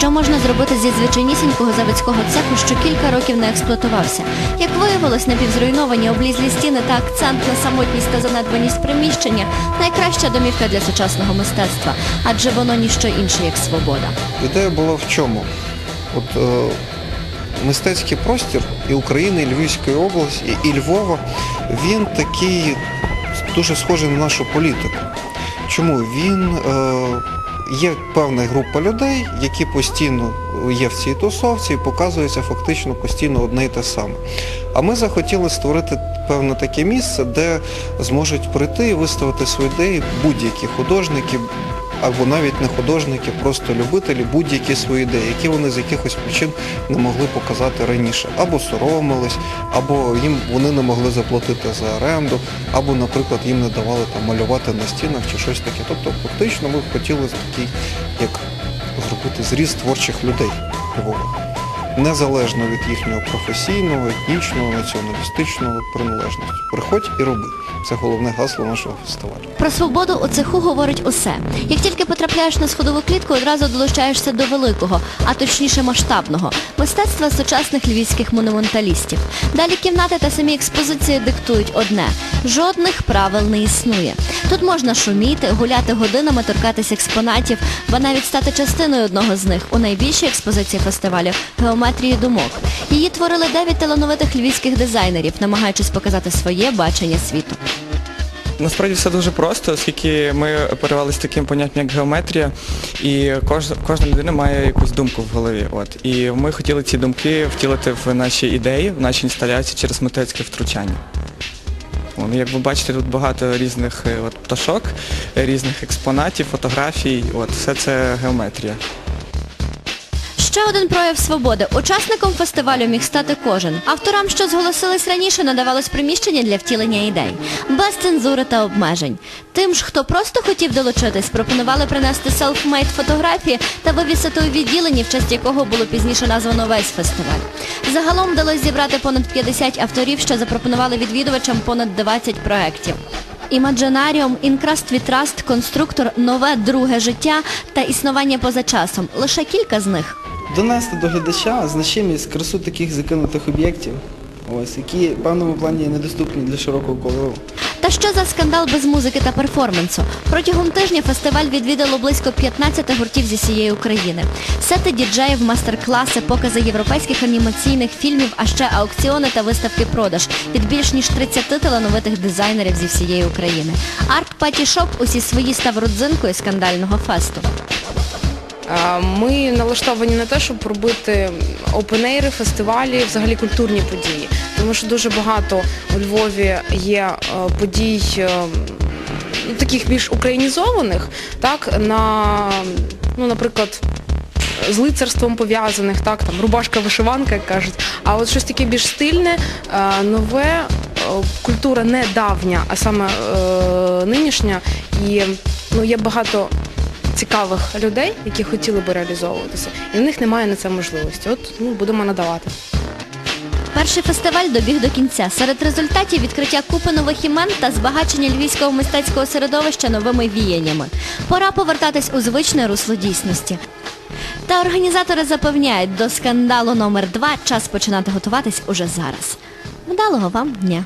Що можна зробити зі звичайнісінького заводського цеху, що кілька років не експлуатувався? Як виявилось, напівзруйновані облізлі стіни та акцент на самотність та занедбаність приміщення найкраща домівка для сучасного мистецтва, адже воно ніщо інше, як свобода. Ідея була в чому? От е, мистецький простір і України, і Львівської області, і Львова, він такий дуже схожий на нашу політику. Чому? Він е, є певна група людей, які постійно є в цій тусовці і показуються фактично постійно одне і те саме. А ми захотіли створити певне таке місце, де зможуть прийти і виставити свої ідеї будь-які художники, або навіть не художники, просто любителі будь-які свої ідеї, які вони з якихось причин не могли показати раніше. Або соромились, або їм вони не могли заплатити за оренду, або, наприклад, їм не давали там малювати на стінах чи щось таке. Тобто, фактично, ми хотіли такий, як зробити зріз творчих людей Львова. Незалежно від їхнього професійного, етнічного, націоналістичного приналежності. Приходь і роби. Це головне гасло нашого фестивалю. Про свободу у цеху говорить усе. Як тільки потрапляєш на сходову клітку, одразу долучаєшся до великого, а точніше масштабного мистецтва сучасних львівських монументалістів. Далі кімнати та самі експозиції диктують одне: жодних правил не існує. Тут можна шуміти, гуляти годинами, торкатись експонатів, ба навіть стати частиною одного з них у найбільшій експозиції фестивалю геометрії думок. Її творили дев'ять талановитих львівських дизайнерів, намагаючись показати своє бачення світу. Насправді все дуже просто, оскільки ми оперувалися таким поняттям, як геометрія, і кож, кожна людина має якусь думку в голові. От. І ми хотіли ці думки втілити в наші ідеї, в наші інсталяції через мистецьке втручання. Вон, як ви бачите, тут багато різних е, от, пташок, різних експонатів, фотографій. От, все це геометрія. Ще один прояв свободи. Учасником фестивалю міг стати кожен. Авторам, що зголосились раніше, надавалось приміщення для втілення ідей, без цензури та обмежень. Тим ж, хто просто хотів долучитись, пропонували принести селфмейд фотографії та вивісити у відділенні, в честь якого було пізніше названо весь фестиваль. Загалом вдалося зібрати понад 50 авторів, що запропонували відвідувачам понад 20 проєктів. Імаджинаріум, інкраст вітраст, конструктор, нове друге життя та існування поза часом. Лише кілька з них. Донести до глядача значимість красу таких закинутих об'єктів, ось, які в певному плані недоступні для широкого кола. Та що за скандал без музики та перформансу? Протягом тижня фестиваль відвідало близько 15 гуртів зі всієї України. Сети діджеїв, мастер-класи, покази європейських анімаційних фільмів, а ще аукціони та виставки продаж від більш ніж 30 талановитих дизайнерів зі всієї України. Арт Паті Шоп усі свої став родзинкою скандального фесту. Ми налаштовані на те, щоб робити опенейри, фестивалі, взагалі культурні події. Тому що дуже багато у Львові є е, подій е, ну, таких більш українізованих, так, на, ну, наприклад, з лицарством пов'язаних, так, там рубашка, вишиванка, як кажуть. А от щось таке більш стильне, е, нове, культура не давня, а саме е, нинішня. І ну, є багато цікавих людей, які хотіли би реалізовуватися, і в них немає на це можливості. От ну, будемо надавати. Перший фестиваль добіг до кінця. Серед результатів відкриття купи нових імен та збагачення львівського мистецького середовища новими віяннями. Пора повертатись у звичне русло дійсності. Та організатори запевняють, до скандалу номер 2 час починати готуватись уже зараз. Вдалого вам дня!